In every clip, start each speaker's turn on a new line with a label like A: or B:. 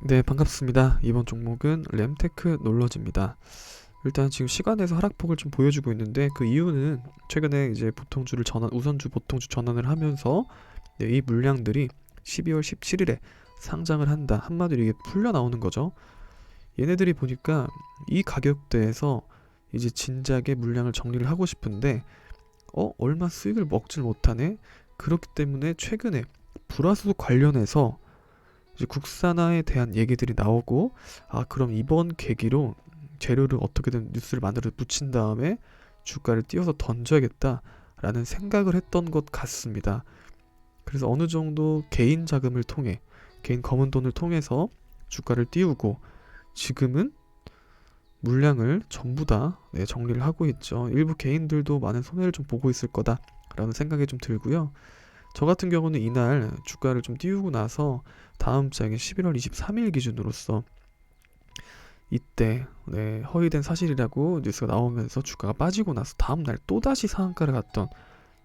A: 네, 반갑습니다. 이번 종목은 램테크 놀러지입니다. 일단 지금 시간에서 하락폭을 좀 보여주고 있는데 그 이유는 최근에 이제 보통주를 전환, 우선주 보통주 전환을 하면서 네, 이 물량들이 12월 17일에 상장을 한다. 한마디로 이게 풀려 나오는 거죠. 얘네들이 보니까 이 가격대에서 이제 진작에 물량을 정리를 하고 싶은데 어, 얼마 수익을 먹질 못하네. 그렇기 때문에 최근에 불화수 관련해서 이제 국산화에 대한 얘기들이 나오고 아 그럼 이번 계기로 재료를 어떻게든 뉴스를 만들어 붙인 다음에 주가를 띄워서 던져야겠다라는 생각을 했던 것 같습니다. 그래서 어느 정도 개인 자금을 통해 개인 검은 돈을 통해서 주가를 띄우고 지금은 물량을 전부 다 네, 정리를 하고 있죠. 일부 개인들도 많은 손해를 좀 보고 있을 거다라는 생각이 좀 들고요. 저 같은 경우는 이날 주가를 좀 띄우고 나서 다음 장에 11월 23일 기준으로서 이때 네, 허위된 사실이라고 뉴스가 나오면서 주가가 빠지고 나서 다음 날 또다시 상한가를 갔던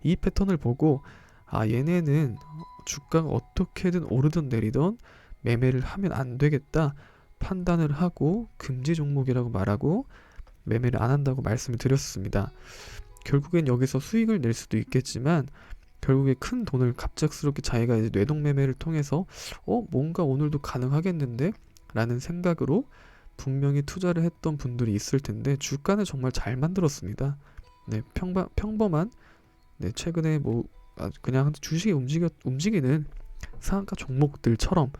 A: 이 패턴을 보고 아 얘네는 주가가 어떻게든 오르든 내리든 매매를 하면 안 되겠다 판단을 하고 금지 종목이라고 말하고 매매를 안 한다고 말씀을 드렸습니다. 결국엔 여기서 수익을 낼 수도 있겠지만 결국에 큰 돈을 갑작스럽게 자기가 이제 뇌동 매매를 통해서 어 뭔가 오늘도 가능하겠는데 라는 생각으로 분명히 투자를 했던 분들이 있을 텐데 주가는 정말 잘 만들었습니다. 네 평범 평범한 네 최근에 뭐 아, 그냥 주식이 움직여 움직이는 상한가 종목들처럼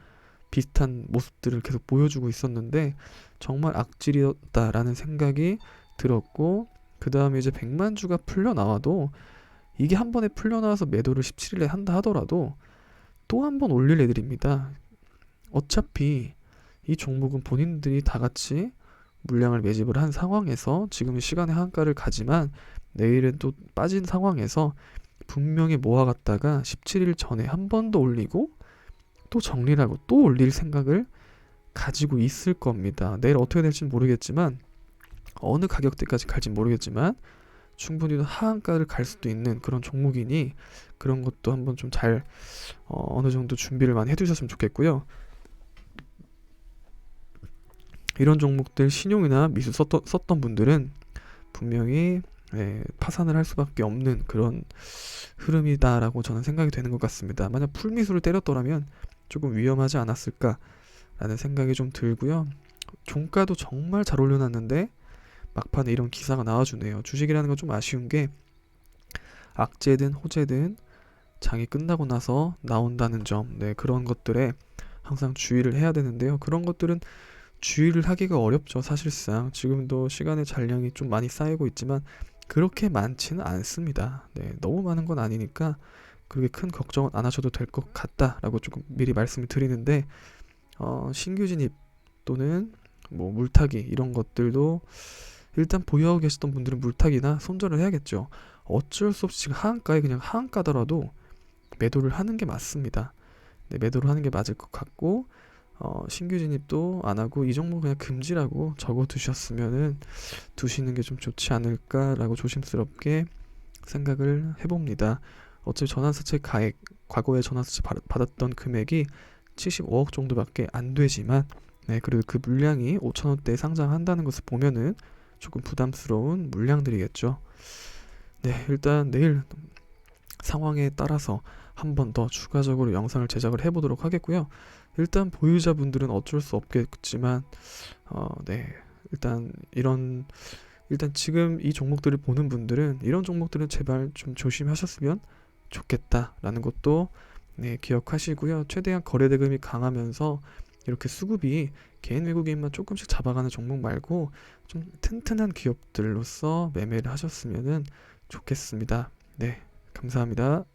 A: 비슷한 모습들을 계속 보여주고 있었는데 정말 악질이었다라는 생각이 들었고 그 다음에 이제 백만 주가 풀려 나와도 이게 한 번에 풀려 나와서 매도를 17일에 한다 하더라도 또 한 번 올릴 애들입니다. 어차피 이 종목은 본인들이 다 같이 물량을 매집을 한 상황에서 지금 시간의 한가를 가지만 내일은 또 빠진 상황에서 분명히 모아갔다가 17일 전에 한 번 더 올리고 또 정리를 하고 또 올릴 생각을 가지고 있을 겁니다. 내일 어떻게 될지 모르겠지만 어느 가격대까지 갈지 모르겠지만 충분히 하한가를 갈 수도 있는 그런 종목이니 그런 것도 한번 좀잘 어, 어느 정도 준비를 많이 해두셨으면 좋겠고요. 이런 종목들 신용이나 미수 썼던, 썼던 분들은 분명히 예, 파산을 할 수밖에 없는 그런 흐름이다라고 저는 생각이 되는 것 같습니다. 만약 풀미수를 때렸더라면 조금 위험하지 않았을까라는 생각이 좀 들고요. 종가도 정말 잘 올려놨는데 막판에 이런 기사가 나와주네요. 주식이라는 건 좀 아쉬운 게 악재든 호재든 장이 끝나고 나서 나온다는 점, 네 그런 것들에 항상 주의를 해야 되는데요. 그런 것들은 주의를 하기가 어렵죠. 사실상 지금도 시간의 잔량이 좀 많이 쌓이고 있지만 그렇게 많지는 않습니다. 네, 너무 많은 건 아니니까 그렇게 큰 걱정은 안 하셔도 될 것 같다라고 조금 미리 말씀을 드리는데 어, 신규 진입 또는 뭐 물타기 이런 것들도 일단 보유하고 계셨던 분들은 물타기나 손절을 해야겠죠. 어쩔 수 없이 지금 하한가에 그냥 하한가더라도 매도를 하는 게 맞습니다. 네, 매도를 하는 게 맞을 것 같고 어, 신규 진입도 안 하고 이 종목 그냥 금지라고 적어 두셨으면은 두시는 게 좀 좋지 않을까라고 조심스럽게 생각을 해봅니다. 어차피 전환사채 가액 과거에 전환사채 받- 받았던 금액이 75억 정도밖에 안 되지만 네, 그리고 그 물량이 5천 원대에 상장한다는 것을 보면은 조금 부담스러운 물량들이겠죠. 네, 일단 내일 상황에 따라서 한 번 더 추가적으로 영상을 제작을 해보도록 하겠고요. 일단 보유자분들은 어쩔 수 없겠지만, 어, 네, 일단 이런 일단 지금 이 종목들을 보는 분들은 이런 종목들은 제발 좀 조심하셨으면 좋겠다라는 것도 네, 기억하시고요. 최대한 거래 대금이 강하면서 이렇게 수급이 개인 외국인만 조금씩 잡아가는 종목 말고 좀 튼튼한 기업들로서 매매를 하셨으면 좋겠습니다. 네, 감사합니다.